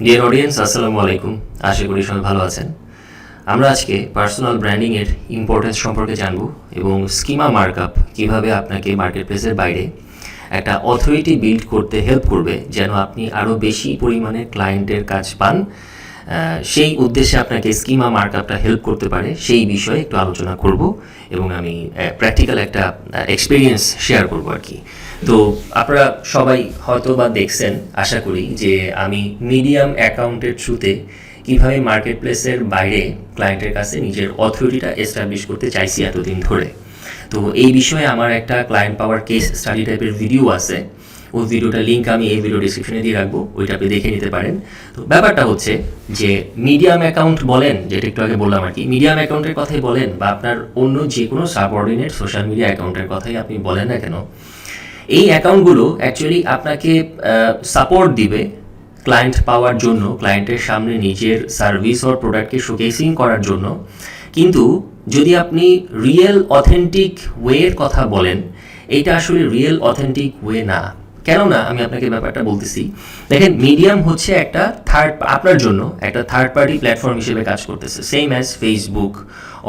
Dear audience আসসালামু আলাইকুম আশা করি সবাই ভালো আছেন। আমরা আজকে পার্সোনাল ব্র্যান্ডিং এর ইম্পর্টেন্স সম্পর্কে জানব এবং স্কিমা মার্কআপ কীভাবে আপনাকে মার্কেট প্লেসের বাইরে একটা অথরিটি বিল্ড করতে হেল্প করবে যেন আপনি আরও বেশি পরিমাণে ক্লায়েন্টের কাজ পান। সেই উদ্দেশ্যে আপনাকে স্কিমা মার্কআপটা হেল্প করতে পারে, সেই বিষয়ে একটু আলোচনা করব এবং আমি প্র্যাকটিক্যাল একটা এক্সপিরিয়েন্স শেয়ার করব আর কি। তো আপনারা সবাই হয়তো বা দেখছেন, আশা করি, যে আমি মিডিয়াম অ্যাকাউন্টের থ্রুতে কীভাবে মার্কেট প্লেসের বাইরে ক্লায়েন্টের কাছে নিজের অথরিটিটা এস্টাবলিশ করতে চাইছি এতদিন ধরে। তো এই বিষয়ে আমার একটা ক্লায়েন্ট পাওয়ার কেস স্টাডি টাইপের ভিডিও আছে। ওই ভিডিওটা লিঙ্ক আমি এই ভিডিও ডিসক্রিপশনে দিয়ে রাখব, ওইটা আপনি দেখে নিতে পারেন। তো ব্যাপারটা হচ্ছে যে মিডিয়াম অ্যাকাউন্ট বলেন, যেটা একটু আগে বললাম আর কি মিডিয়াম অ্যাকাউন্টের কথাই বলেন বা আপনার অন্য যে কোনো সাবঅর্ডিনেট সোশ্যাল মিডিয়া অ্যাকাউন্টের কথাই আপনি বলেন না কেন, এই অ্যাকাউন্টগুলো অ্যাকচুয়ালি আপনাকে সাপোর্ট দিবে ক্লায়েন্ট পাওয়ার জন্য ক্লায়েন্টের সামনে নিজের সার্ভিস ওর প্রোডাক্টকে শোকেসিং করার জন্য। কিন্তু যদি আপনি রিয়েল অথেন্টিক ওয়ের কথা বলেন, এইটা আসলে রিয়েল অথেন্টিক ওয়ে না। কেননা আমি আপনাকে ব্যাপারটা বলতেছি, দেখেন মিডিয়াম হচ্ছে একটা থার্ড আপনার জন্য একটা থার্ড পার্টি প্ল্যাটফর্ম হিসেবে কাজ করতেছে। Same as Facebook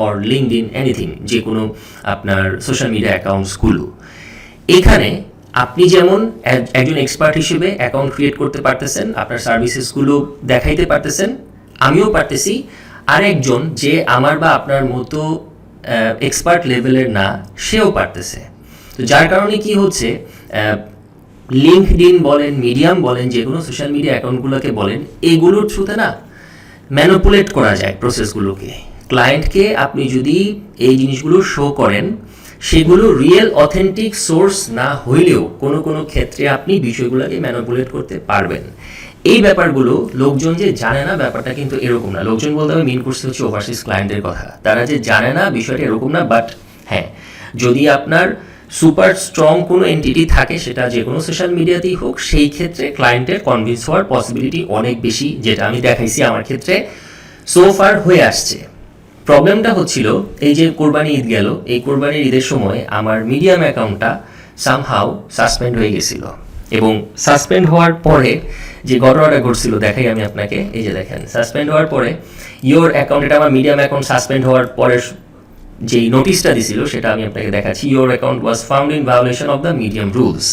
or LinkedIn anything যে কোনো আপনার সোশ্যাল মিডিয়া অ্যাকাউন্টসগুলো এখানে আপনি যেমন একজন এক্সপার্ট হিসেবে অ্যাকাউন্ট ক্রিয়েট করতে পারতেছেন, আপনার সার্ভিসেসগুলো দেখাইতে পারতেছেন, আমিও পারতেছি। আরেকজন যে আমার বা আপনার মতো এক্সপার্ট লেভেলের না, সেও পারতেছে। তো যার কারণে কি হচ্ছে লিঙ্কড বলেন মিডিয়াম বলেন, যে কোনো সোশ্যাল মিডিয়া অ্যাকাউন্টগুলোকে বলেন, এগুলোর থ্রুতে না ম্যানুপুলেট করা যায় প্রসেসগুলোকে ক্লায়েন্টকে আপনি যদি এই জিনিসগুলো শো করেন, সেগুলো রিয়েল অথেন্টিক সোর্স না হইলেও কোনো কোনো ক্ষেত্রে আপনি বিষয়গুলোকে ম্যানুপুলেট করতে পারবেন। এই ব্যাপারগুলো লোকজন যে জানে না, ব্যাপারটা কিন্তু এরকম না। লোকজন বলতে আমি মিন করতে হচ্ছে ওভারসিজ ক্লায়েন্টের কথা। তারা যে জানে না, বিষয়টা এরকম না বাট হ্যাঁ যদি আপনার সুপার স্ট্রং কোনো এন্টিটি থাকে সেটা যে কোনো সোশ্যাল মিডিয়াতেই হোক, সেই ক্ষেত্রে ক্লায়েন্টের কনভিন্স হওয়ার পসিবিলিটি অনেক বেশি, যেটা আমি দেখাইছি আমার ক্ষেত্রে। সো ফার হয়ে আসছে। প্রবলেমটা হচ্ছিল, এই যে কোরবানি ঈদ গেল, এই কোরবানির ঈদের সময় আমার মিডিয়াম অ্যাকাউন্টটা সামহাও সাসপেন্ড হয়ে গেছিল। এবং সাসপেন্ড হওয়ার পরে যে ঘটনাটা ঘটছিল, দেখাই আমি আপনাকে, এই যে দেখেন সাসপেন্ড হওয়ার পরে ইওর অ্যাকাউন্ট এটা আমার মিডিয়াম অ্যাকাউন্ট সাসপেন্ড হওয়ার পরে যেই নোটিশটা দিছিল, সেটা আমি আপনাকে দেখাচ্ছি। Your account was found in violation of the Medium rules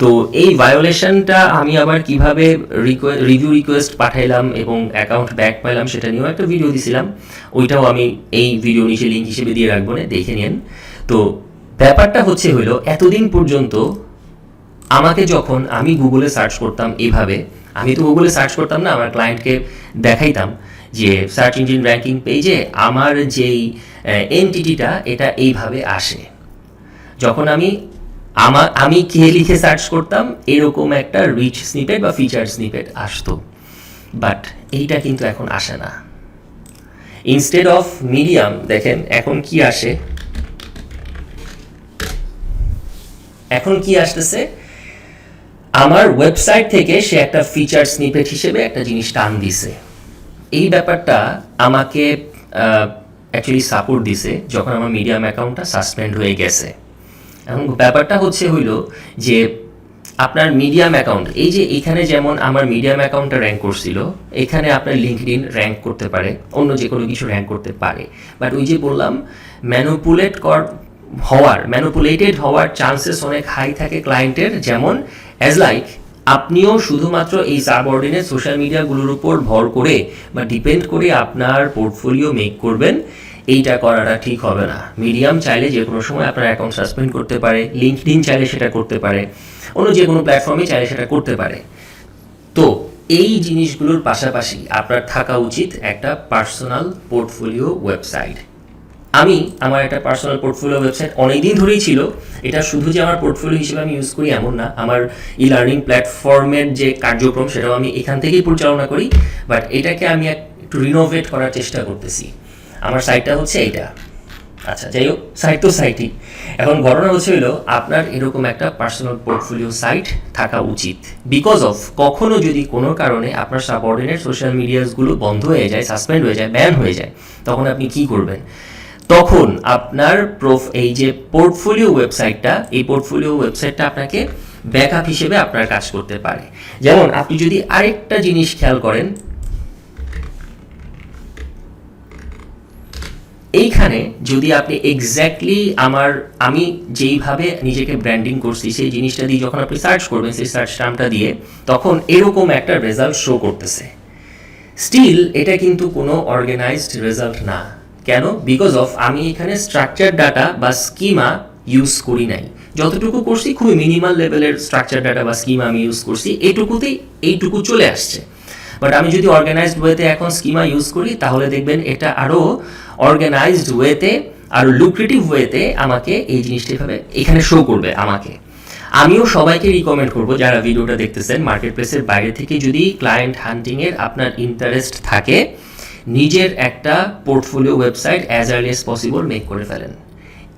তো এই ভায়োলেশনটা আমি আবার কীভাবে রিভিউ রিকোয়েস্ট পাঠাইলাম এবং অ্যাকাউন্ট ব্যাক পাইলাম, সেটা নিয়েও একটা ভিডিও দিছিলাম। ওইটাও আমি এই ভিডিও নিচে লিঙ্ক হিসেবে দিয়ে রাখব না, দেখে নিন। তো ব্যাপারটা হচ্ছে হলো এতদিন পর্যন্ত আমাকে যখন আমি গুগলে সার্চ করতাম এভাবে, আমি তো গুগলে সার্চ করতাম না, আমার ক্লায়েন্টকে দেখাইতাম যে সার্চ ইঞ্জিন র্যাঙ্কিং পেজে আমার যেই এনটিটিটা এটা এইভাবে আসে। যখন আমি আমার আমি কে লিখে সার্চ করতাম, এরকম একটা রিচ স্নিপেট বা ফিচার স্নিপেট আসতো। বাট এইটা কিন্তু এখন আসে না। ইনস্টেড অফ মিডিয়াম দেখেন, এখন কি আসে? এখন কি আসতেছে? আমার ওয়েবসাইট থেকে সে একটা ফিচার স্নিপেট হিসেবে একটা জিনিস টান দিছে। এই ব্যাপারটা আমাকে অ্যাকচুয়ালি সাপোর্ট দিছে যখন আমার মিডিয়াম অ্যাকাউন্টটা সাসপেন্ড হয়ে গেছে। এবং ব্যাপারটা হচ্ছে হইল যে আপনার মিডিয়াম অ্যাকাউন্ট এই যে এখানে যেমন আমার মিডিয়াম অ্যাকাউন্টটা র্যাঙ্ক করছিল, এখানে আপনার লিঙ্কড ইন র্যাঙ্ক করতে পারে, অন্য যে কোনো কিছু র্যাঙ্ক করতে পারে। বাট ওই যে বললাম ম্যানুপুলেট কর, হওয়ার ম্যানুপুলেটেড হওয়ার চান্সেস অনেক হাই থাকে ক্লায়েন্টের যেমন অ্যাজ লাইক আপনিও শুধুমাত্র এই সাবঅর্ডিনেট সোশ্যাল মিডিয়াগুলোর উপর ভর করে বা ডিপেন্ড করে আপনার পোর্টফোলিও মেক করবেন, এইটা করাটা ঠিক হবে না। মিডিয়াম চাইলে যে কোনো সময় আপনার অ্যাকাউন্ট সাসপেন্ড করতে পারে লিঙ্কড চাইলে সেটা করতে পারে, অন্য যে কোনো প্ল্যাটফর্মে চাইলে সেটা করতে পারে। তো এই জিনিসগুলোর পাশাপাশি আপনার থাকা উচিত একটা পার্সোনাল পোর্টফোলিও ওয়েবসাইট আমি আমার একটা পার্সোনাল পোর্টফোলিও ওয়েবসাইট অনেকদিন ধরেই ছিল। এটা শুধু যে আমার পোর্টফোলিও হিসেবে আমি ইউজ করি এমন না, আমার ই লার্নিং প্ল্যাটফর্মের যে কার্যক্রম সেটাও আমি এখান থেকেই পরিচালনা করি বাট এটাকে আমি একটু রিনোভেট করার চেষ্টা করতেছি। আমার সাইটটা হচ্ছে এইটা। আচ্ছা যাই হোক সাইট তো সাইটই এখন ঘটনা হচ্ছে হলো, আপনার এরকম একটা পার্সোনাল পোর্টফোলিও সাইট থাকা উচিত। বিকজ অফ কখনো যদি কোনো কারণে আপনার সাবঅর্ডিনেট সোশ্যাল মিডিয়াসগুলো বন্ধ হয়ে যায় সাসপেন্ড হয়ে যায় ব্যান হয়ে যায়, তখন আপনি কি করবেন? তখন আপনার প্রোফ এই যে পোর্টফোলিও ওয়েবসাইটটা এই পোর্টফোলিও ওয়েবসাইটটা আপনাকে ব্যাকআপ হিসেবে আপনার কাজ করতে পারে। যেমন আপনি যদি আরেকটা জিনিস খেয়াল করেন, এইখানে যদি আপনি এক্স্যাক্টলি আমার, আমি যেইভাবে নিজেকে ব্র্যান্ডিং করছি, সেই জিনিসটা দিয়ে যখন আপনি সার্চ করবেন, সেই সার্চ টার্মটা দিয়ে, তখন এরকম একটা রেজাল্ট শো করতেছে। স্টিল এটা কিন্তু কোনো অর্গানাইজড রেজাল্ট না। কেন? বিকজ অফ আমি এখানে স্ট্রাকচার ডাটা বা স্কিমা ইউজ করি নাই। যতটুকু করছি খুবই মিনিমাল লেভেলের স্ট্রাকচার ডাটা বা স্কিমা আমি ইউজ করছি, এইটুকুতেই, এইটুকু চলে আসছে। বাট আমি যদি অর্গানাইজড ওয়েতে এখন স্কিমা ইউজ করি, তাহলে দেখবেন এটা আরও অর্গানাইজড ওয়েতে আরও লুক্রেটিভ ওয়েতে আমাকে এই জিনিসটা এভাবে, এখানে শো করবে আমাকে। আমিও সবাইকে রিকমেন্ড করব, যারা ভিডিওটা দেখতেছেন মার্কেট প্লেসের বাইরে থেকে যদি ক্লায়েন্ট হান্টিংয়ের আপনার ইন্টারেস্ট থাকে নিজের একটা portfolio website as early as possible make করে ফেলেন।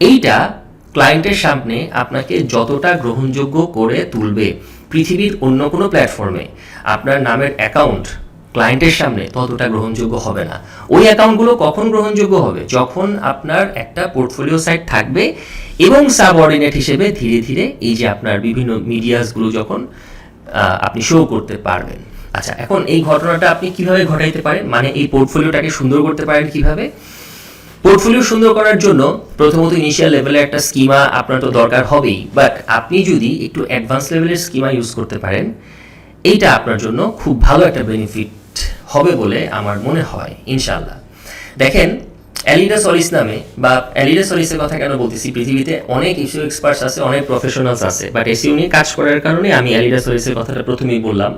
এইটা ক্লায়েন্টের সামনে আপনাকে যতটা গ্রহণযোগ্য করে তুলবে পৃথিবীর অন্য কোনো প্ল্যাটফর্মে আপনার নামের অ্যাকাউন্ট ক্লায়েন্টের সামনে ততটা গ্রহণযোগ্য হবে না। ওই অ্যাকাউন্টগুলো কখন গ্রহণযোগ্য হবে? যখন আপনার একটা পোর্টফোলিও সাইট থাকবে এবং সাবঅর্ডিনেট হিসেবে ধীরে ধীরে এই যে আপনার বিভিন্ন মিডিয়াসগুলো যখন আপনি শো করতে পারবেন। আচ্ছা এখন এই ঘটনাটা আপনি কীভাবে ঘটাইতে পারেন? মানে এই পোর্টফোলিওটাকে সুন্দর করতে পারেন কীভাবে? পোর্টফোলিও সুন্দর করার জন্য প্রথমত ইনিশিয়াল লেভেলে একটা স্কিমা আপনার তো দরকার হবেই। বাট আপনি যদি একটু অ্যাডভান্স লেভেলের স্কিমা ইউজ করতে পারেন, এইটা আপনার জন্য খুব ভালো একটা বেনিফিট হবে বলে আমার মনে হয় ইনশাল্লাহ দেখেন অ্যালিডা সলিস নামে বা অ্যালিডা সলিসের কথা কেন বলতেছি? পৃথিবীতে অনেক ইস্যু এক্সপার্টস আছে, অনেক প্রফেশনালস আছে বাট এসিও নিয়ে কাজ করার কারণে আমি অ্যালিডা সলিসের কথাটা প্রথমেই বললাম।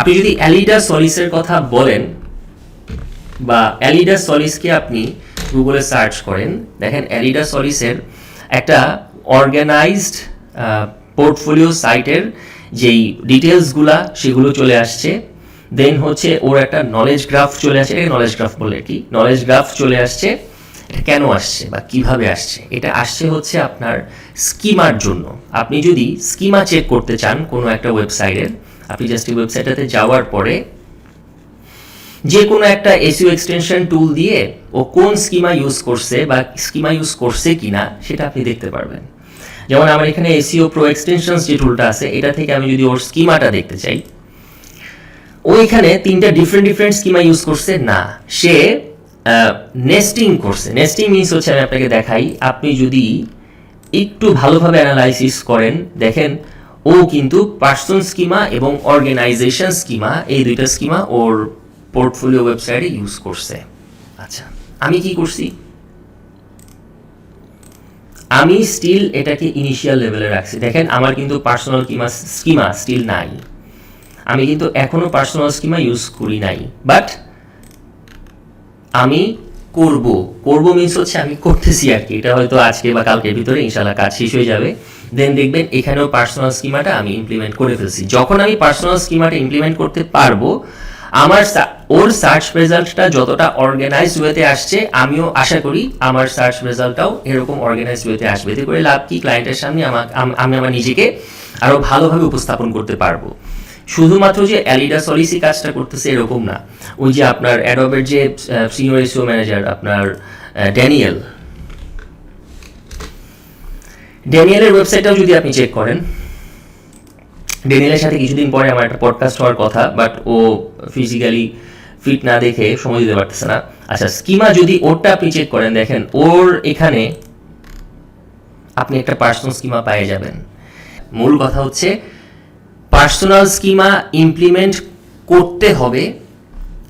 আপনি যদি অ্যালিডা সলিসের কথা বলেন বা অ্যালিডা সলিসকে আপনি গুগলে সার্চ করেন, দেখেন অ্যালিডা সলিসের একটা অর্গানাইজড পোর্টফোলিও সাইটের যেই ডিটেলসগুলা সেগুলো চলে আসছে। দেন হচ্ছে ওর একটা নলেজ গ্রাফ চলে আসছে এটাকে নলেজ গ্রাফ বলে কি। নলেজ গ্রাফ চলে আসছে। এটা কেন আসছে বা কীভাবে আসছে? এটা আসছে হচ্ছে আপনার স্কিমার জন্য। আপনি যদি স্কিমা চেক করতে চান কোনো একটা ওয়েবসাইটের আপনি জাস্ট এই ওয়েবসাইটটাতে যাওয়ার পরে যে কোনো একটা এসইও এক্সটেনশন টুল দিয়ে ও কোন স্কিমা ইউজ করছে বা স্কিমা ইউজ করছে কিনা, সেটা আপনি দেখতে পারবেন। যেমন আমার এখানে এসইও প্রো এক্সটেনশনস যে টুলটা আছে, এটা থেকে আমি যদি ওর স্কিমাটা দেখতে চাই ও এখানে তিনটা ডিফারেন্ট ডিফারেন্ট স্কিমা ইউজ করছে, না। সে নেস্টিং করছে। নেস্টিং মিনস হচ্ছে আমি আপনাকে দেখাই, আপনি যদি একটু ভালোভাবে অ্যানালাইসিস করেন, দেখেন, ও কিন্তু পার্সন স্কিমা এবং অর্গানাইজেশন স্কিমা এই দুইটা স্কিমা ওর পোর্টফোলিও ওয়েবসাইটে ইউজ করছে। আচ্ছা আমি কি করছি? আমি স্টিল এটাকে ইনিশিয়াল লেভেলে রাখছি। দেখেন, আমার কিন্তু পার্সোনাল কিমা স্কিমা স্টিল নাই। আমি কিন্তু এখনও পার্সোনাল স্কিমা ইউজ করি নাই। বাট আমি করব। করব মিনস হচ্ছে আমি করতেছি আর কি। এটা হয়তো আজকে বা কালকের ভিতরে ইনশাল্লাহ কাজ শেষ হয়ে যাবে। দেন দেখবেন এখানেও পার্সোনাল স্কিমাটা আমি ইমপ্লিমেন্ট করে ফেলছি। যখন আমি পার্সোনাল স্কিমাটা ইমপ্লিমেন্ট করতে পারব, আমার ওর সার্চ রেজাল্টটা যতটা অর্গানাইজ ওয়েতে আসছে, আমিও আশা করি আমার সার্চ রেজাল্টটাও এরকম অর্গানাইজ ওয়েতে আসবে। এতে করে লাভ কি? ক্লায়েন্টের সামনে আমাকে আমি আমার নিজেকে আরও ভালোভাবে উপস্থাপন করতে পারব। শুধুমাত্র যে অ্যালিডা সলিসি কাজটা করতেছে এরকম না। ওই যে আপনার অ্যাডোবের যে সিনিয়র এসিও ম্যানেজার আপনার ড্যানিয়েল ড্যানিয়েলের ওয়েবসাইটটাও যদি আপনি চেক করেন ড্যানিয়েলের সাথে কিছুদিন পরে আমার একটা পডকাস্ট হওয়ার কথা বাট ও ফিজিক্যালি ফিট না দেখে সময় দিতে পারতেছে না। আচ্ছা স্কিমা যদি ওরটা আপনি চেক করেন, দেখেন, ওর এখানে আপনি একটা পার্সোনাল স্কিমা পেয়ে যাবেন। মূল কথা হচ্ছে পার্সোনাল স্কিমা ইমপ্লিমেন্ট করতে হবে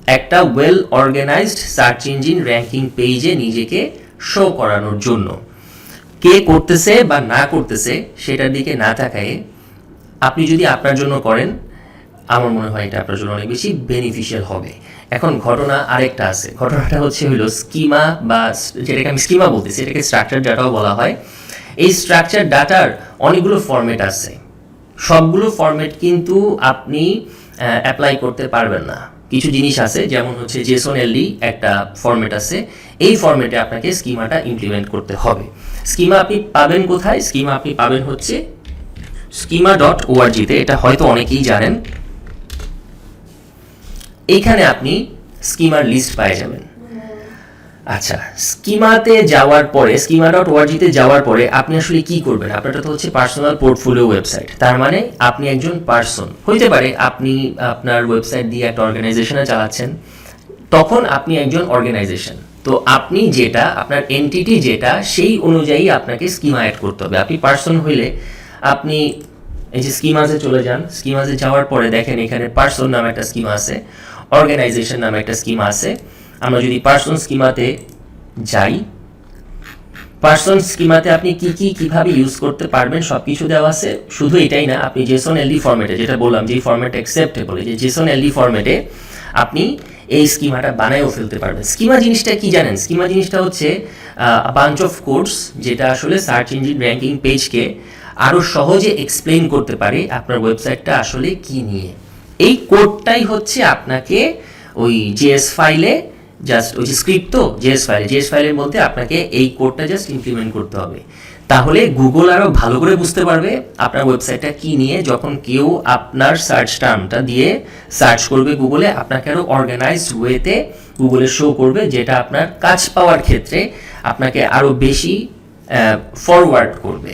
একটা well organized search engine ranking পেজে নিজেকে শো করানোর জন্য। কে করতেছে বা না করতেছে সেটার দিকে না তাকায়ে আপনি যদি আপনার জন্য করেন, আমার মনে হয় এটা আপনার জন্য অনেক বেশি বেনিফিশিয়াল হবে। এখন ঘটনা আরেকটা আছে। ঘটনাটা হচ্ছে হলো স্কিমা বা যেটাকে আমি স্কিমা বলতেছি, এটাকে স্ট্রাকচার ডাটাও বলা হয়। এই স্ট্রাকচার ডাটার অনেকগুলো ফরম্যাট আছে। সবগুলো ফরম্যাট কিন্তু আপনি অ্যাপ্লাই করতে পারবেন না। কিছু জিনিস আছে, যেমন হচ্ছে জেসন এলডি একটা ফরম্যাট আছে। এই ফরম্যাটে আপনাকে স্কিমাটা ইমপ্লিমেন্ট করতে হবে। স্কিমা আপনি পাবেন কোথায়? স্কিমা আপনি পাবেন হচ্ছে স্কিমা ডট ওআরজিতে এটা হয়তো অনেকেই জানেন। এইখানে আপনি স্কিমার লিস্ট পেয়ে যাবেন। আচ্ছা। স্কিমাতে যাওয়ার পরে স্কিমা ডট ওয়ার্জিতে যাওয়ার পরে আপনি আসলে কি করবেন? আপনারটা তো হচ্ছে পার্সোনাল পোর্টফোলিও ওয়েবসাইট তার মানে আপনি একজন পার্সন হইতে পারে আপনি, আপনার ওয়েবসাইট দিয়ে একটা অর্গানাইজেশনে চালাচ্ছেন, তখন আপনি একজন অর্গানাইজেশন তো আপনি যেটা, আপনার এনটিটি যেটা, সেই অনুযায়ী আপনাকে স্কিমা অ্যাড করতে হবে। আপনি পার্সন হইলে আপনি এই যে স্কিমাসে চলে যান স্কিমাসে যাওয়ার পরে দেখেন এখানে পার্সন নামে একটা স্কিমা আছে অর্গানাইজেশন নামে একটা স্কিমা আছে। আমরা যদি পার্সন স্কিমাতে যাই। পার্সন স্কিমাতে আপনি কি কি, কীভাবে ইউজ করতে পারবেন সব কিছু দেওয়া আছে। শুধু এটাই না, আপনি জেসন এলডি ফরম্যাটে যেটা বললাম, যে ফরম্যাট অ্যাকসেপ্টেবল যে জেসন এলডি ফরম্যাটে আপনি এই স্কিমাটা বানায়ও ফেলতে পারবেন। স্কিমা জিনিসটা কি জানেন? স্কিমা জিনিসটা হচ্ছে বাঞ্চ অফ কোর্স যেটা আসলে সার্চ ইঞ্জিন র্যাঙ্কিং পেজকে আরও সহজে এক্সপ্লেন করতে পারে আপনার ওয়েবসাইটটা আসলে কি নিয়ে। এই কোডটাই হচ্ছে আপনাকে ওই জিএস ফাইলে জাস্ট ওই যে স্ক্রিপ্ট তো জেএস ফাইলে জেএস ফাইলের মধ্যে আপনাকে এই কোডটা জাস্ট ইমপ্লিমেন্ট করতে হবে। তাহলে গুগল আরও ভালো করে বুঝতে পারবে আপনার ওয়েবসাইটটা কি নিয়ে, যখন কেউ আপনার সার্চ টার্মটা দিয়ে সার্চ করবে গুগলে আপনাকে আরও অর্গানাইজড ওয়েতে গুগলে শো করবে যেটা আপনার কাজ পাওয়ার ক্ষেত্রে আপনাকে আরও বেশি ফরওয়ার্ড করবে।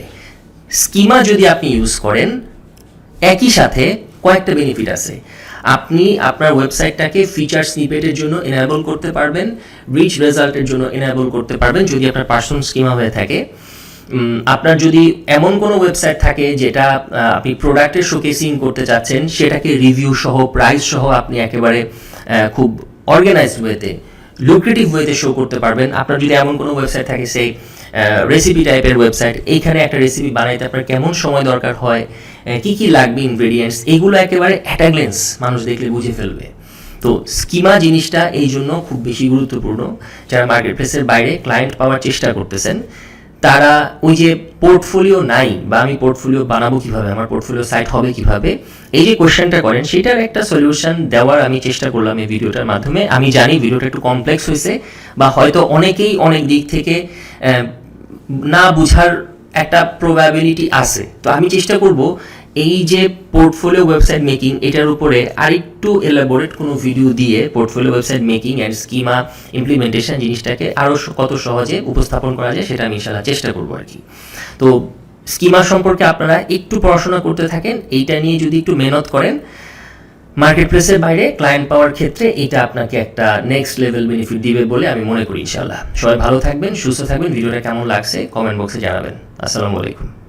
স্কিমা যদি আপনি ইউজ করেন, একই সাথে কয়েকটা বেনিফিট আছে। আপনি আপনার ওয়েবসাইটটাকে ফিচার স্নিপেটের জন্য এনাবল করতে পারবেন রিচ রেজাল্টের জন্য এনাবল করতে পারবেন, যদি আপনার পার্সন স্কিমা হয়ে থাকে। আপনার যদি এমন কোনো ওয়েবসাইট থাকে যেটা আপনি প্রোডাক্টের শোকেসিং করতে চাচ্ছেন, সেটাকে রিভিউ সহ প্রাইস সহ আপনি একেবারে খুব অর্গানাইজড ওয়েতে লুক্রেটিভ ওয়েতে শো করতে পারবেন। আপনার যদি এমন কোনো ওয়েবসাইট থাকে সেই রেসিপি টাইপের ওয়েবসাইট এইখানে একটা রেসিপি বানাইতে আপনার কেমন সময় দরকার হয় কি কি লাগবে ইনগ্রেডিয়েন্টস এগুলো একেবারে অ্যাটাগ্লেন্স মানুষ দেখলে বুঝে ফেলবে। তো স্কিমা জিনিসটা এই জন্য খুব বেশি গুরুত্বপূর্ণ। যারা মার্কেট প্লেসের বাইরে ক্লায়েন্ট পাওয়ার চেষ্টা করতেছেন, তারা ওই যে পোর্টফোলিও নাই বা আমি পোর্টফোলিও বানাবো কীভাবে, আমার পোর্টফোলিও সাইট হবে কীভাবে, এই যে কোশ্চেনটা করেন, সেটার একটা সলিউশন দেওয়ার আমি চেষ্টা করলাম এই ভিডিওটার মাধ্যমে। আমি জানি ভিডিওটা একটু কমপ্লেক্স হয়েছে বা হয়তো অনেকেই অনেক দিক থেকে না বুঝার একটা প্রবাবিলিটি আছে। তো আমি চেষ্টা করব এই যে পোর্টফোলিও ওয়েবসাইট মেকিং এটার উপরে আরেকটু এলাবোরেট কোনো ভিডিও দিয়ে portfolio website making and schema implementation জিনিসটাকে আরও কত সহজে উপস্থাপন করা যায় সেটা আমি ইনশাল্লাহ চেষ্টা করব আর কি। তো স্কিমা সম্পর্কে আপনারা একটু পড়াশোনা করতে থাকেন, এইটা নিয়ে যদি একটু মেহনত করেন মার্কেট প্লেসের বাইরে ক্লায়েন্ট পাওয়ার ক্ষেত্রে এটা আপনাকে একটা নেক্সট লেভেল বেনিফিট দিবে বলে আমি মনে করি ইনশাল্লাহ সবাই ভালো থাকবেন, সুস্থ থাকবেন, ভিডিওটা কেমন লাগছে কমেন্ট বক্সে জানাবেন। আসসালামু আলাইকুম।